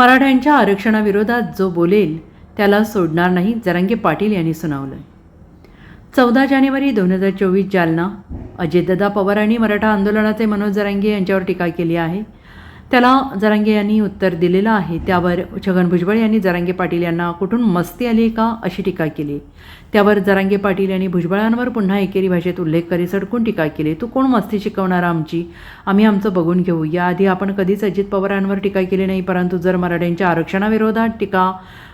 मराठ्यांच्या आरक्षणाविरोधात जो बोलेल त्याला सोडणार नाही जरांगे पाटील यांनी सुनावलं चौदा जानेवारी दोन हजार चोवीस जालना अजितदादा पवारांनी मराठा आंदोलनाचे मनोज जरांगे यांच्यावर टीका केली आहे. त्याला जरांगे यांनी उत्तर दिलेलं आहे. त्यावर छगन भुजबळ यांनी जरांगे पाटील यांना कुठून मस्ती आली का अशी टीका केली. त्यावर जरांगे पाटील यांनी भुजबळांवर पुन्हा एकेरी भाषेत उल्लेख करी सडकून टीका केली. तू कोण मस्ती शिकवणार आमची? आम्ही आमचं बघून घेऊ. याआधी आपण कधीच अजित पवारांवर टीका केली नाही. परंतु जर मराठ्यांच्या आरक्षणाविरोधात टीका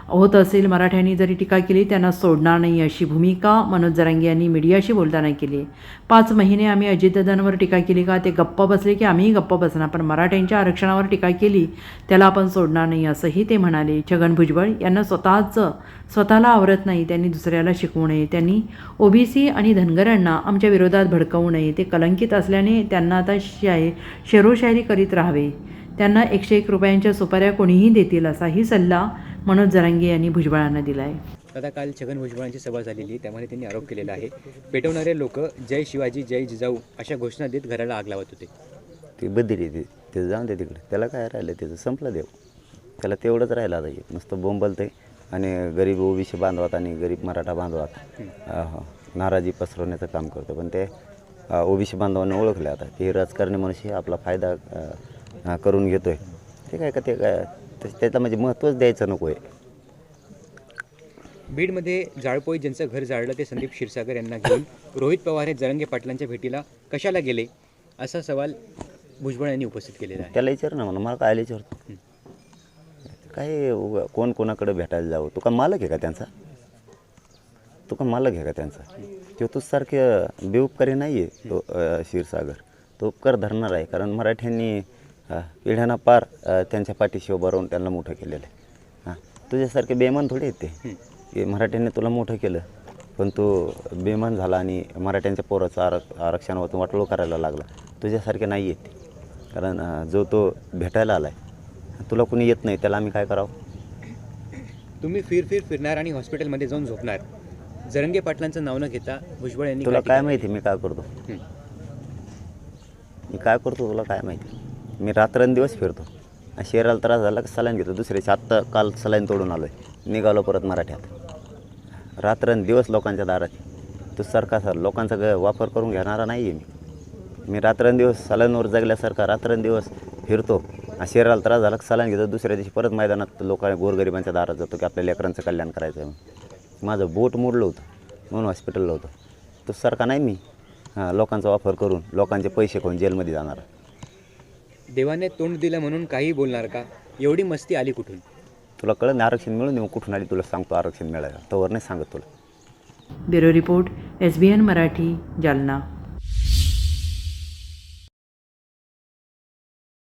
होत असेल मराठ्यांनी जरी टीका केली त्यांना सोडणार नाही अशी भूमिका मनोज जरांगे यांनी मीडियाशी बोलताना केली. पाच महिने आम्ही अजितदादांवर टीका केली का? ते गप्प बसले की आम्हीही गप्प बसणार पण मराठ्यांच्या आरक्षणावर टीका केली त्याला आपण सोडणार नाही असंही ते म्हणाले. छगन भुजबळ यांना स्वतःचं स्वतःला आवरत नाही त्यांनी दुसऱ्याला शिकवू नये त्यांनी ओबीसी आणि धनगरांना आमच्या विरोधात भडकवू नये ते कलंकित असल्याने त्यांना आता शाय शेरोशायरी करीत राहावे. त्यांना एकशे एक रुपयांच्या सुपाऱ्या कोणीही देतील असाही सल्ला मनोज जरांगे यांनी भुजबळांना दिला आहे दादा काल छगन भुजबळांची सभा झालेली त्यामध्ये त्यांनी आरोप केलेला आहे. पेटवणारे लोक जय शिवाजी जय जिजाऊ अशा घोषणा देत घराला आग लावत होते. ती बदिली ती. ते जाऊन दे तिकडे. त्याला काय राहिलं? त्याचं संपलं देव. त्याला तेवढंच राहिलं आता हे. नुसतं बोंबलते आणि गरीब ओबीसी बांधवात आणि गरीब मराठा बांधवात. नाराजी पसरवण्याचं काम करतो. पण ते ओबीसी बांधवांनी ओळखले आता. ते राजकारणी मनुष्य आपला फायदा करून घेतो आहे ते काय का ते काय त्याला म्हणजे महत्त्वच द्यायचं नको आहे बीडमध्ये जाळपोळी ज्यांचं घर जाळलं ते संदीप क्षीरसागर यांना घेऊन रोहित पवार हे जरंगे पाटलांच्या भेटीला कशाला गेले? असा सवाल भुजबळ यांनी उपस्थित केलेला आहे. त्याला विचार ना म्हणा मला काय विचारतो काय उगा- कोण कोणाकडे भेटायला जावं? तो का मालक आहे का त्यांचा? तो का मालक आहे का त्यांचा? तो तो सारखे बेउपकारी नाही आहे तो अ, क्षीरसागर. तो उपकार धरणार आहे कारण मराठ्यांनी पिढ्यांना पार त्यांच्या पाठीशी उभं राहून त्यांना मोठं केलेलं आहे. हां तुझ्यासारखे बेमान थोडे आहेत ते. की मराठ्यांनी तुला मोठं केलं पण तो बेमान झाला आणि मराठ्यांच्या पोराचं आरक आरक्षणावरतून वाटोळ करायला लागला. तुझ्यासारखे नाही आहेत ते. कारण जो तो भेटायला आला आहे तुला कुणी येत नाही त्याला आम्ही काय करावं? तुम्ही फिर फिर फिरणार आणि हॉस्पिटलमध्ये जाऊन झोपणार. जरंगे पाटलांचं नाव न घेता भुजबळ यांनी तुला काय माहिती मी काय करतो. मी काय करतो तुला काय माहिती? मी रात्रंदिवस फिरतो. आणि शरीराला त्रास झाला की सलाईन घेतो. दुसऱ्याची आत्ता काल सलाईन तोडून आलो आहे निघालो परत मराठ्यात. रात्रंदिवस लोकांच्या दारात. तू सर लोकांचा ग वापर करून घेणारा नाही आहे मी. मी रात्रंदिवस सलाईनवर जगल्यासारखा रात्रंदिवस फिरतो. आणि शरीराला त्रास झाला की सलाईन घेतो. दुसऱ्या दिवशी परत मैदानात लोकांना गोरगरिबांच्या दारात जातो की आपल्या लेकरांचं कल्याण करायचं आहे माझं बोट मोडलं होतं. म्हणून हॉस्पिटलला होतं. तो सारखा नाही मी. हां लोकांचा वापर करून लोकांचे पैसे खाऊन जेलमध्ये जाणार. देवाने तोंड दिलं म्हणून काही बोलणार का? एवढी मस्ती आली कुठून? तुला कळत नाही आरक्षण मिळून कुठून आली तुला सांगतो आरक्षण मिळालं तोवर नाही सांगत तुला. Bureau report S B N Marathi Jalna.